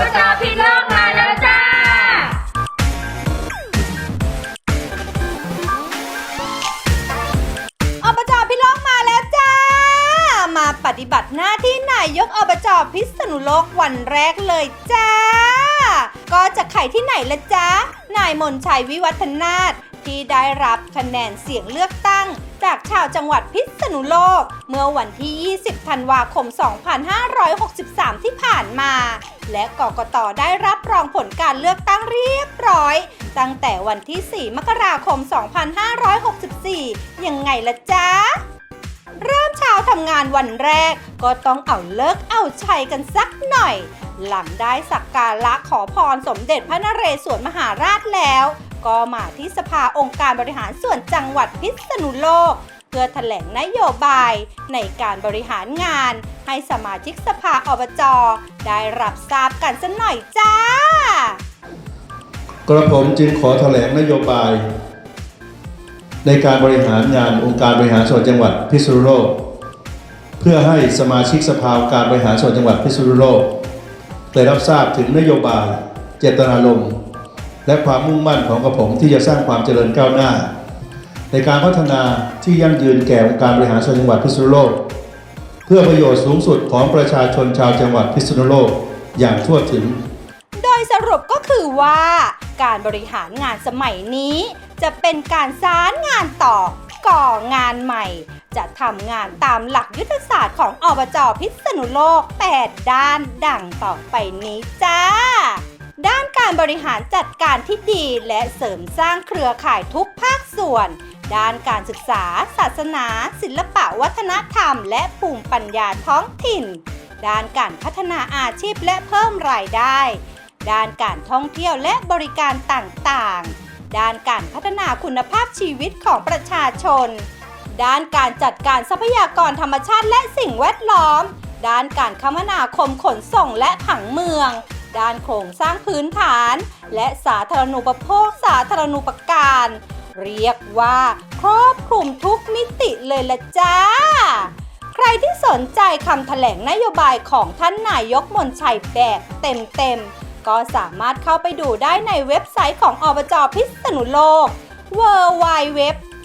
อบจพี่โลกมาแล้วจ้า อบจพิโลกมาแล้วจ้า มาปฏิบัติหน้าที่นายกอบจพิษณุโลกวันแรกเลยจ้า ก็จะไข่ที่ไหนละจ้า นายมนชัยวิวัฒนาถที่ได้รับคะแนนเสียงเลือกตั้ง จากชาวจังหวัดพิษณุโลก เมื่อวันที่ 20 ธันวาคม 2563 ที่ผ่านมา และกกตได้รับรองผลการเลือกตั้งเรียบร้อย ตั้งแต่วันที่ 4 มกราคม 2564 ยังไงละจ๊ะเริ่มเช้าทำงานวันแรก ก็ต้องเอาเลิกเอาชัยกันสักหน่อย หลังได้สักการะขอพรสมเด็จพระนเรศวรมหาราชแล้ว ก็มาที่สภาองค์การบริหารส่วนจังหวัดพิษณุโลก เพื่อแถลงนโยบายในการบริหารงาน ให้สมาชิกสภาอบจได้รับทราบกันสักหน่อยจ้ากระผมจึงขอแถลงนโยบาย ในการบริหารงานองค์การบริหารส่วนจังหวัดพิษณุโลก เพื่อให้สมาชิกสภาการบริหารส่วนจังหวัดพิษณุโลกได้รับทราบถึงนโยบาย เจตนารมณ์ และความมุ่งมั่นของกระผมที่จะสร้างความเจริญก้าวหน้า ในการพัฒนาที่ยั่งยืนแก่องค์การบริหารส่วนจังหวัดพิษณุโลก เพื่อประโยชน์สูงสุดของประชาชนชาวจังหวัดพิษณุโลกอย่างทั่วถึง โดยสรุปก็คือว่า การบริหารงานสมัยนี้ จะเป็นการสารงานต่อก่องานใหม่ จะทำงานตามหลักยุทธศาสตร์ของอบจพิษณุโลก 8 ด้านดังต่อไปนี้จ้า ด้านการบริหารจัดการที่ดีและเสริมสร้างเครือข่ายทุกภาคส่วน ด้านการศึกษา ศาสนา ศิลปะวัฒนธรรม และภูมิปัญญาท้องถิ่น ด้านการพัฒนาอาชีพและเพิ่มรายได้ ด้านการท่องเที่ยวและบริการต่างๆ ด้านการพัฒนาคุณภาพชีวิตของประชาชน ด้านการจัดการทรัพยากรธรรมชาติและสิ่งแวดล้อม ด้านการคมนาคมขนส่งและผังเมือง ด้านโครงสร้างพื้นฐาน และสาธารณูปโภคสาธารณูปการ เรียกว่าครอบคลุมทุกมิติเลยละจ้า ใครที่สนใจคำแถลงนโยบายของท่านนายกมนชัยแบบเต็มๆ ก็สามารถเข้าไปดูได้ในเว็บไซต์ของอบจพิษณุโลก www.ppao.go.th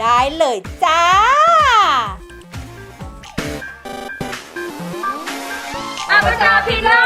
ได้เลยจ้า อบ